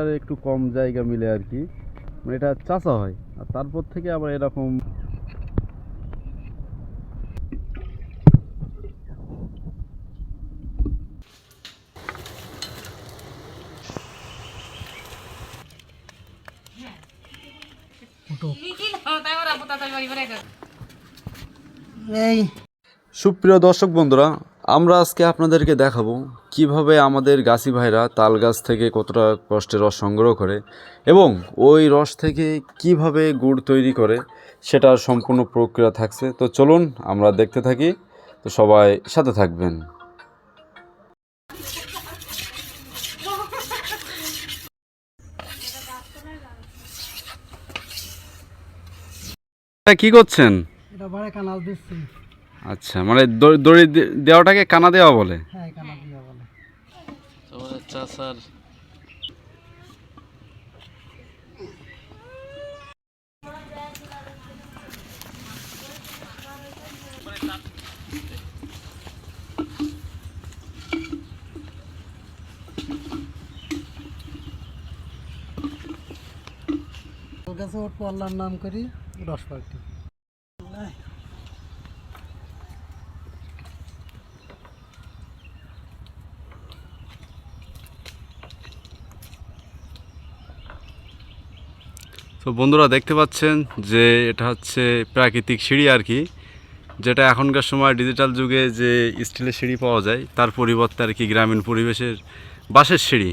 আর একটু কম জায়গা মিলে আর কি। মানে এটা চাষা হয়। আর তারপর থেকে আবার এরকম সুপ্রিয় দর্শক বন্ধুরা আমরা আজকে আপনাদেরকে দেখাবো কীভাবে আমাদের গাছি ভাইরা তাল গাছ থেকে কতটা কষ্টে রস সংগ্রহ করে এবং ওই রস থেকে কীভাবে গুড় তৈরি করে সেটার সম্পূর্ণ প্রক্রিয়া থাকছে। তো চলুন আমরা দেখতে থাকি। তো সবাই সাথে থাকবেন। কি করছেন? আচ্ছা মানে দড়ি- দড়ি দেওয়াটাকে কানা দেওয়া বলে? হ্যাঁ বলে। কাছে ওর পল্লার নাম করি রস পার্টি। তো বন্ধুরা দেখতে পাচ্ছেন যে এটা হচ্ছে প্রাকৃতিক সিঁড়ি আর কি যেটা এখনকার সময় ডিজিটাল যুগে যে স্টিলের সিঁড়ি পাওয়া যায় তার পরিবর্তে আর কি গ্রামীণ পরিবেশের বাঁশের সিঁড়ি।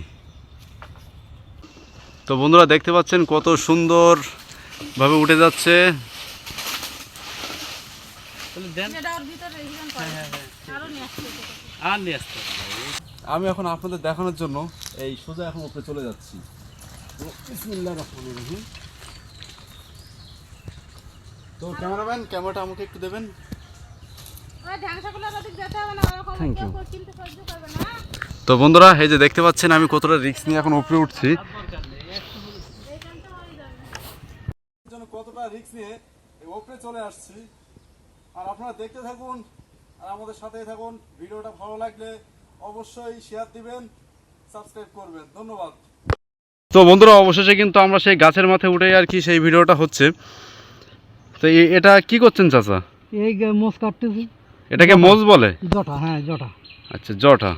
তো বন্ধুরা দেখতে পাচ্ছেন কত সুন্দরভাবে উঠে যাচ্ছে। আর নিয়ে আসতে আমি এখন আপনাদের দেখানোর জন্য এই সোজা এখন উপরে চলে যাচ্ছি। বিসমিল্লাহ রহিম। তো ক্যামেরাম্যান ক্যামেরাটা আমাকে একটু দেবেন? থ্যাংক ইউ তো বন্ধুরা এই যে দেখতে পাচ্ছেন আমি কতটা রিস্ক নিয়ে এখন উপরে উঠছি। জন্য কতটা রিস্ক নিয়ে উপরে চলে আসছি। আর আপনারা দেখতে থাকুন আর আমাদের সাথেই থাকুন। ভিডিওটা ভালো লাগলে অবশ্যই শেয়ার দিবেন সাবস্ক্রাইব করবেন। ধন্যবাদ। তো বন্ধুরা অবশেষে কিন্তু আমরা সেই গাছের মাথায় উঠে আর কি সেই ভিডিওটা হচ্ছে। তো এটা কি করছেন চাচা? এই মোষ কাটতেছি। এটাকে মোজ বলে? জটা হ্যাঁ জটা। আচ্ছা জটা।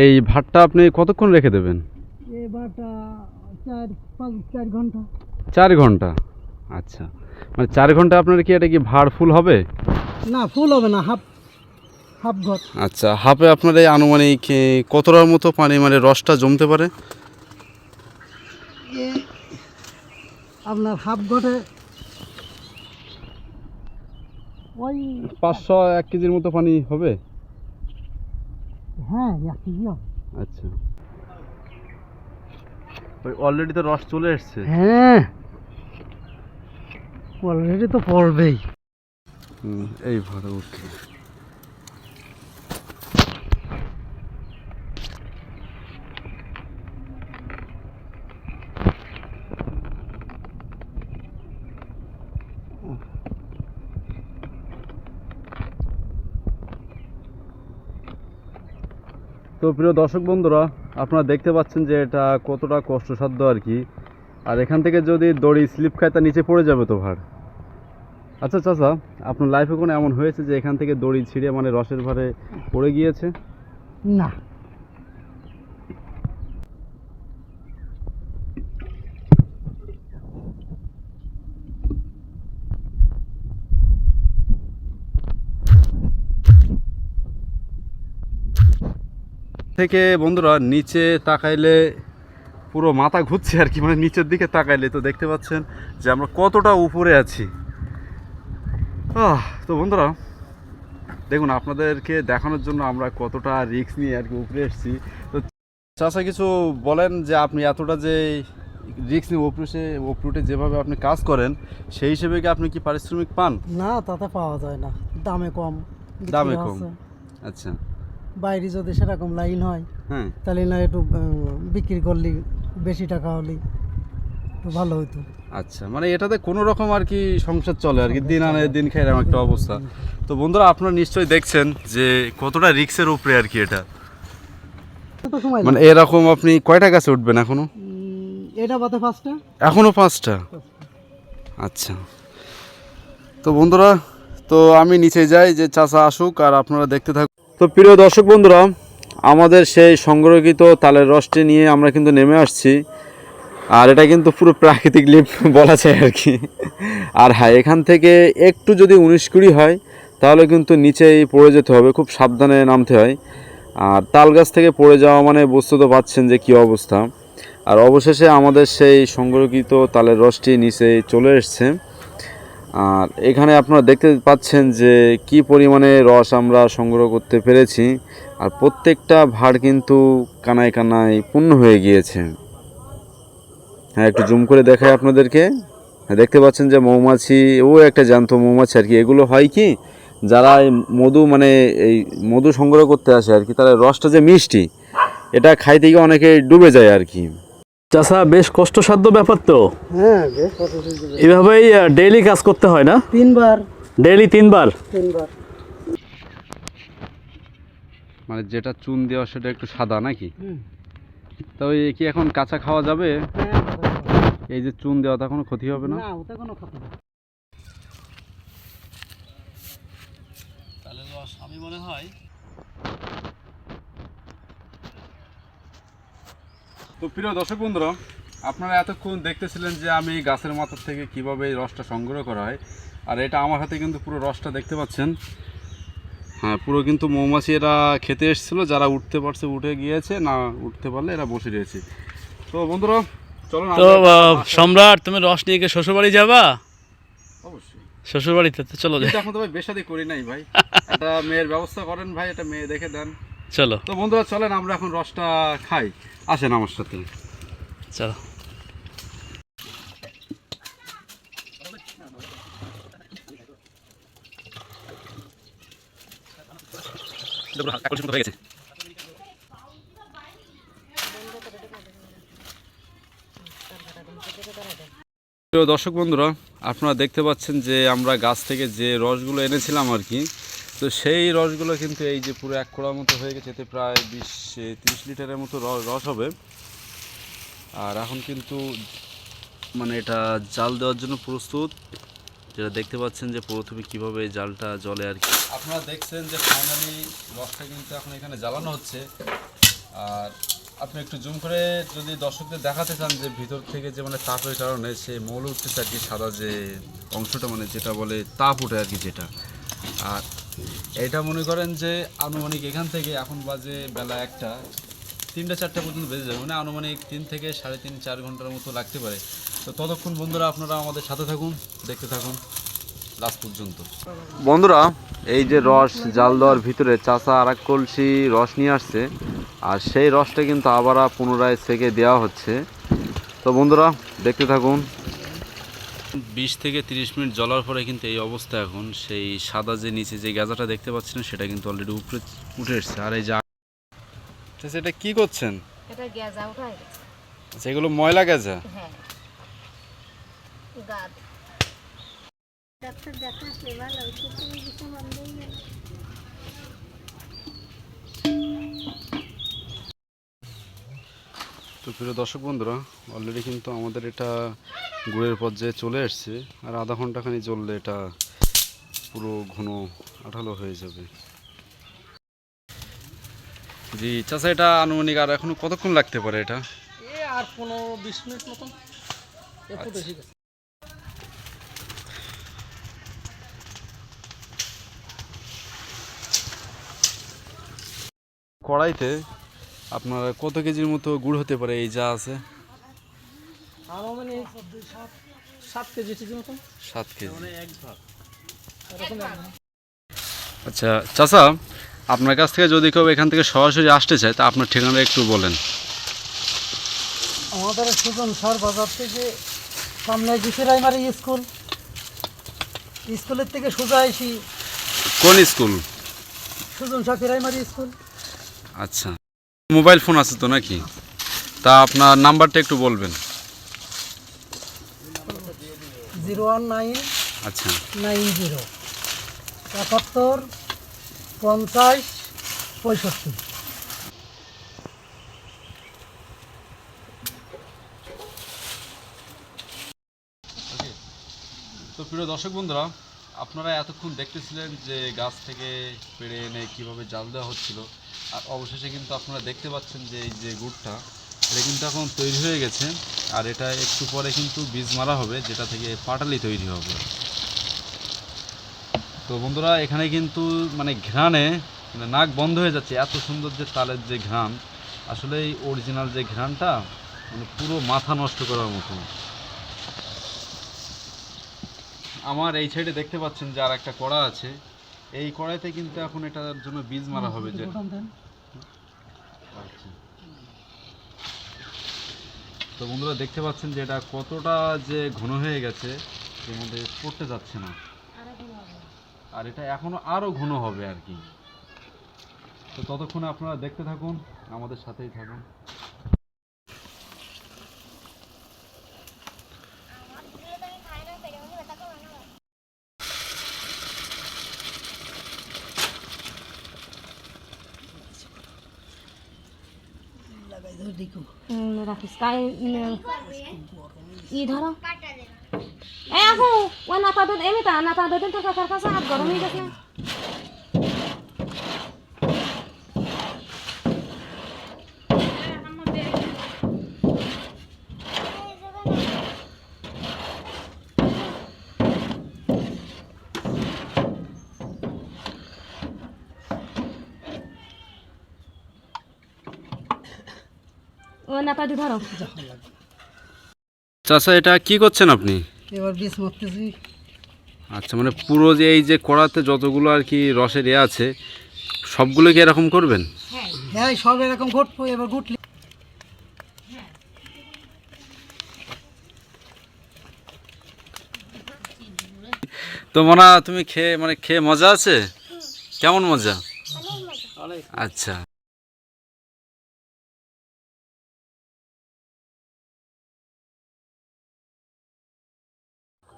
এই ভাতটা আপনি কতক্ষণ রেখে দেবেন? চার ঘণ্টা। চার ঘণ্টা? আচ্ছা। মানে চার ঘণ্টা আপনার কি এটা কি ভাড় ফুল হবে? না ফুল হবে না হাফ হাফ ঘর। আচ্ছা হাফে আপনার এই আনুমানিক কতটার মতো পানি মানে রসটা জমতে পারে? আপনার হাফ ঘটে ওই পাঁচশো এক কেজির মতো পানি হবে? হ্যাঁ এক কেজি আচ্ছা। অলরেডি তো রস চলে এসছে। হ্যাঁ। অলরেডি তো পড়বেই। হুম, এই ভাড়া উঠছে। তো প্রিয় দর্শক বন্ধুরা, আপনারা দেখতে পাচ্ছেন যে এটা কতটা কষ্টসাধ্য আর কি। আর এখান থেকে যদি দড়ি স্লিপ খায়, তা নিচে পড়ে যাবে তো ভার। আচ্ছা চাচা, আপনার লাইফে কোনো এমন হয়েছে যে এখান থেকে দড়ি ছিঁড়ে মানে রসের ভারে পড়ে গিয়েছে? না। থেকে বন্ধুরা নিচে তাকাইলে পুরো মাথা ঘুরছে আর কি মানে নিচের দিকে তাকাইলে তো দেখতে পাচ্ছেন যে আমরা কতটা উপরে আছি। আহ, তো বন্ধুরা দেখুন আপনাদেরকে দেখানোর জন্য আমরা কতটা রিস্ক নিয়ে আর কি উপরে এসেছি। তো চাষা কিছু বলেন যে আপনি এতটা যে রিস্ক নিয়ে উপরে এসে উপরে যেভাবে আপনি কাজ করেন সেই হিসেবে কি আপনি কি পারিশ্রমিক পান? না তাতে পাওয়া যায় না। দামে কম। দামে কম। আচ্ছা। বাইরে যদি সেরকম লাইন হয় হ্যাঁ। তাহলে না একটু বিক্রি করলে বেশি টাকা হলে ভালো হতো আচ্ছা মানে এটাতে কোনো রকম আর কি সংসার চলে আর কি দিন আনে দিন খাই এরকম একটা অবস্থা। তো বন্ধুরা আপনারা নিশ্চয়ই দেখছেন যে কতটা রিক্সের উপরে আর কি এটা। মানে এরকম আপনি কয়টা গাছে উঠবেন এখনও? এটা বাদে পাঁচটা। এখনও পাঁচটা? আচ্ছা। তো বন্ধুরা তো আমি নিচে যাই যে চাচা আসুক আর আপনারা দেখতে থাকুন। তো প্রিয় দর্শক বন্ধুরা, আমাদের সেই সংগ্রহীত তালের রসটি নিয়ে আমরা কিন্তু নেমে আসছি। আর এটা কিন্তু পুরো প্রাকৃতিক লিপ বলা যায় আর কি। আর হ্যাঁ এখান থেকে একটু যদি উনিশ কুড়ি হয়, তাহলে কিন্তু নিচেই পড়ে যেতে হবে, খুব সাবধানে নামতে হয়। আর তাল গাছ থেকে পড়ে যাওয়া মানে বুঝতে তো পাচ্ছেন যে কী অবস্থা। আর অবশেষে আমাদের সেই সংগ্রহীত তালের রসটি নিচে চলে এসছে। আর এখানে আপনারা দেখতে পাচ্ছেন যে কি পরিমাণে রস আমরা সংগ্রহ করতে পেরেছি। আর প্রত্যেকটা ভাড় কিন্তু কানায় কানায় পূর্ণ হয়ে গিয়েছে। হ্যাঁ একটু জুম করে দেখায় আপনাদেরকে। হ্যাঁ দেখতে পাচ্ছেন যে মৌমাছি, ও একটা জ্যান্ত মৌমাছি আর কি। এগুলো হয় কি, যারা মধু মানে এই মধু সংগ্রহ করতে আসে আর কি, তারা রসটা যে মিষ্টি, এটা খাইতে গিয়ে অনেকে ডুবে যায় আর কি। চাষা বেশ কষ্টসাধ্য ব্যাপার তো। হ্যাঁ। এভাবেই ডেইলি কাজ করতে হয় না? তিনবার। ডেইলি তিনবার? তিনবার। মানে যেটা চুন দেওয়া সেটা একটু সাদা নাকি? হুম। তো এই কি এখন কাঁচা খাওয়া যাবে? হ্যাঁ, এই যে চুন দেওয়াতে কোনো ক্ষতি হবে না? না ওটা কোনো কথা না। আমি মনে হয় তো প্রিয় দর্শক বন্ধুরা আপনারা এতক্ষণ দেখতেছিলেন যে আমি গাছের মাথার থেকে কীভাবে এই রসটা সংগ্রহ করা হয় আর এটা আমার হাতে কিন্তু পুরো রসটা দেখতে পাচ্ছেন। হ্যাঁ পুরো কিন্তু মৌমাছি এরা খেতে এসেছিল যারা উঠতে পারছে উঠে গিয়েছে না উঠতে পারলে এরা বসে রয়েছে। তো বন্ধুরা চলো তো সম্রাট তুমি রস নিয়ে গিয়ে শ্বশুরবাড়ি যাবা? অবশ্যই। শ্বশুরবাড়িতে তো চলো এখন তো ভাই বেশাদি করি নাই ভাই। একটা মেয়ের ব্যবস্থা করেন ভাই একটা মেয়ে দেখে দেন। চলো। তো বন্ধুরা চলেন আমরা এখন রসটা খাই। আসেন আমার সাথে। চলো। হয়ে গেছে প্রিয় দর্শক বন্ধুরা আপনারা দেখতে পাচ্ছেন যে আমরা গাছ থেকে যে রসগুলো এনেছিলাম আর কি তো সেই রসগুলো কিন্তু এই যে পুরো এক কোড়ার মতো হয়ে গেছে, এতে প্রায় বিশ তিরিশ লিটারের মতো রস হবে। আর এখন কিন্তু মানে এটা জাল দেওয়ার জন্য প্রস্তুত। যেটা দেখতে পাচ্ছেন যে প্রথমে কীভাবে জালটা জলে আর কি। আপনারা দেখছেন যে ফাইনালি রসটা কিন্তু এখন এখানে জ্বালানো হচ্ছে। আর আপনি একটু জুম করে যদি দর্শকদের দেখাতে চান যে ভিতর থেকে যে মানে তাপের কারণে সে মৌল উঠতেছে আর কি সাদা যে অংশটা মানে যেটা বলে তাপ উঠে আর কি যেটা। আর এটা মনে করেন যে আনুমানিক এখান থেকে এখন বাজে বেলা একটা, তিনটা চারটা পর্যন্ত বেজে যাবে। মানে আনুমানিক তিন থেকে সাড়ে তিন, চার ঘণ্টার মতো লাগতে পারে। তো ততক্ষণ বন্ধুরা আপনারা আমাদের সাথে থাকুন, দেখতে থাকুন, লাস্ট পর্যন্ত। বন্ধুরা, এই যে রস জাল দেওয়ার ভিতরে চাষা আর এক কলসি রস নিয়ে আসছে, আর সেই রসটা কিন্তু আবার পুনরায় সেকে দেওয়া হচ্ছে। তো বন্ধুরা, দেখতে থাকুন। বিশ থেকে তিরিশ মিনিট জ্বলার পরে কিন্তু এই অবস্থা এখন। সেই সাদা যে নিচে যে গাঁজাটা দেখতে পাচ্ছেন সেটা কিন্তু অলরেডি উপরে উঠে এসছে। আর এই যা আচ্ছা এটা কি করছেন? এটা গ্যাজা উঠাই গেছে। আচ্ছা এগুলো ময়লা গাঁজা হ্যাঁ। গাদ। তো প্রিয় দর্শক বন্ধুরা অলরেডি কিন্তু আমাদের এটা গুড়ের পর্যায়ে চলে এসছে আর আধা ঘন্টাখানি জ্বললে এটা পুরো ঘন আঠালো হয়ে যাবে। জি চাচা এটা আনুমানিক আর এখনও কতক্ষণ লাগতে পারে এটা? আর পনেরো বিশ মিনিট মতন একটু বেশি কড়াইতে আপনার কত কেজির মতো গুড় হতে পারে এই যা আছে? মানে সাত সাত কেজি কেজি সাত কেজি। আচ্ছা চাচা আপনার কাছ থেকে যদি কেউ এখান থেকে সরাসরি আসতে চায় তা আপনার ঠিকানা একটু বলেন। আমাদের সুজন সর বাজার থেকে সামনে বিশিরাইমারি স্কুল। স্কুলের থেকে সোজা এসি কোন school? Sujan Shah primary school. আচ্ছা। মোবাইল ফোন আছে তো নাকি? তা আপনার নাম্বারটা একটু বলবেন। জিরো ওয়ান নাইন আচ্ছা। Nine zero. একাত্তর পঞ্চাশ পঁয়ষট্টি। তো প্রিয় দর্শক বন্ধুরা আপনারা এতক্ষণ দেখতেছিলেন যে গাছ থেকে পেরে এনে কীভাবে জাল দেওয়া হচ্ছিল। আর অবশেষে কিন্তু আপনারা দেখতে পাচ্ছেন যে এই যে গুড়টা, এটা কিন্তু এখন তৈরি হয়ে গেছে। আর এটা একটু পরে কিন্তু বীজ মারা হবে, যেটা থেকে পাটালি তৈরি হবে। তো বন্ধুরা, এখানে কিন্তু মানে ঘ্রাণে মানে নাক বন্ধ হয়ে যাচ্ছে, এত সুন্দর যে তালের যে ঘ্রাণ। আসলে এই অরিজিনাল যে ঘ্রাণটা মানে পুরো মাথা নষ্ট করার মতো। আমার এই সাইডে দেখতে পাচ্ছেন যে আর একটা কড়া আছে। এই কড়াইতে কিন্তু এখন এটার জন্য বীজ মারা হবে যে আচ্ছা। তো বন্ধুরা দেখতে পাচ্ছেন যে এটা কতটা যে ঘন হয়ে গেছে এর মধ্যে পড়তে যাচ্ছে না। আর এটা এখনও আরও ঘন হবে আর কি। তো ততক্ষণে আপনারা দেখতে থাকুন আমাদের সাথেই থাকুন। রাখিস কাই ই ধরো। এ আসো ও নাতা দুধ এমনি তা নাতা দুধ তো কাকার কাছে হাত গরম হয়ে গেছে। ও ধরো চাচা এটা কি করছেন আপনি? এবার বীজ মারতেছি। আচ্ছা মানে পুরো যে এই যে কড়াতে যতগুলো আর কি রসের এ আছে সবগুলো কি এরকম করবেন? হ্যাঁ সব এরকম ঘটবো এবার ঘুটলি তো মনা তুমি খেয়ে মানে খেয়ে মজা আছে? কেমন মজা। আচ্ছা।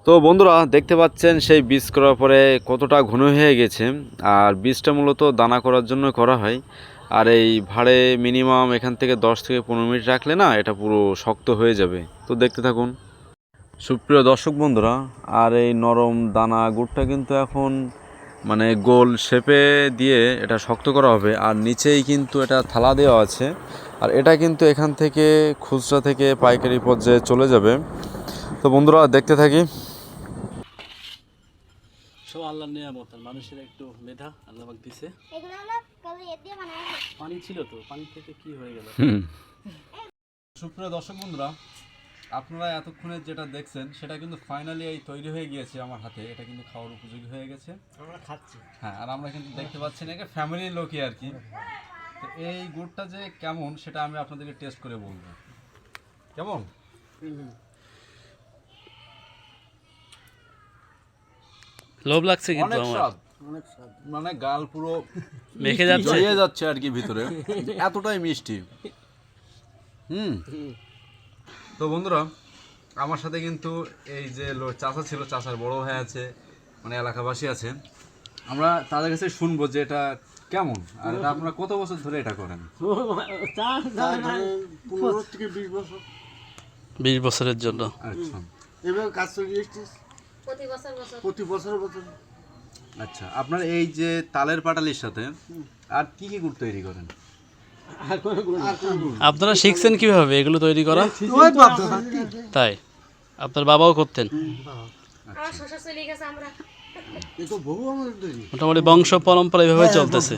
তো বন্ধুরা, দেখতে পাচ্ছেন সেই বীজ করার পরে কতটা ঘন হয়ে গেছে, আর বীজটা মূলত দানা করার জন্য করা হয়। আর এই ভাড়ে মিনিমাম এখান থেকে দশ থেকে পনেরো মিনিট রাখলে না এটা পুরো শক্ত হয়ে যাবে। তো দেখতে থাকুন। সুপ্রিয় দর্শক বন্ধুরা, আর এই নরম দানা গুড়টা কিন্তু এখন মানে গোল শেপে দিয়ে এটা শক্ত করা হবে, আর নিচেই কিন্তু এটা থালা দেওয়া আছে। আর এটা কিন্তু এখান থেকে খুচরা থেকে পাইকারি পর্যায়ে চলে যাবে। তো বন্ধুরা, দেখতে থাকি। সব আল্লাহ নিয়ামত আর মানুষের একটু মেধা আল্লাহ পাক দিছে। এগুলো হলো কালো দিয়ে বানানো। পানি ছিল তো পানি থেকে কি হয়ে গেল? সুপ্রিয় দর্শক বন্ধুরা আপনারা এতক্ষণে যেটা দেখছেন সেটা কিন্তু ফাইনালি এই তৈরি হয়ে গিয়েছে আমার হাতে। এটা কিন্তু খাওয়ার উপযোগী হয়ে গেছে। আমরা খাচ্ছি। হ্যাঁ আর আমরা কিন্তু দেখতে পাচ্ছি না ফ্যামিলির লোকই আর কি। তো এই গুড়টা যে কেমন সেটা আমি আপনাদেরকে টেস্ট করে বলব। কেমন? লোভ লাগছে কিন্তু আমার। মানে গাল পুরো মেখে যাচ্ছে। জড়িয়ে যাচ্ছে আর কি ভিতরে। এতটাই মিষ্টি। হুম। তো বন্ধুরা আমার সাথে কিন্তু এই যে লো- চাচা ছিল চাচার বড় ভাই আছে মানে এলাকাবাসী আছে। আমরা তাদের কাছে শুনব যে এটা কেমন আর এটা আপনারা কত বছর ধরে এটা করেন? পনেরো থেকে বিশ বছর। বিশ বছরের জন্য। আচ্ছা। এভাবে কাজ চলিয়ে এসছিস প্রতি বছর বছর। প্রতি বছর বছর। আচ্ছা আপনার এই যে তালের পাটালির সাথে আর কি কি গুড় তৈরি করেন। আপনারা শিখছেন কীভাবে এগুলো তৈরি করা? তাই? আপনার বাবাও করতেন? মোটামুটি বংশ পরম্পরা এভাবে চলতেছে।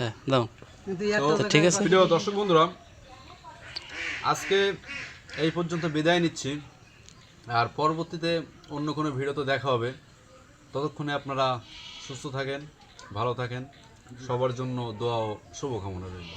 হ্যাঁ। দাও। তো ঠিক আছে। প্রিয় দর্শক বন্ধুরা আজকে এই পর্যন্ত বিদায় নিচ্ছি। আর পরবর্তীতে অন্য কোনো ভিডিওতে দেখা হবে। ততক্ষণে আপনারা সুস্থ থাকেন, ভালো থাকেন। সবার জন্য দোয়া ও শুভকামনা রইল।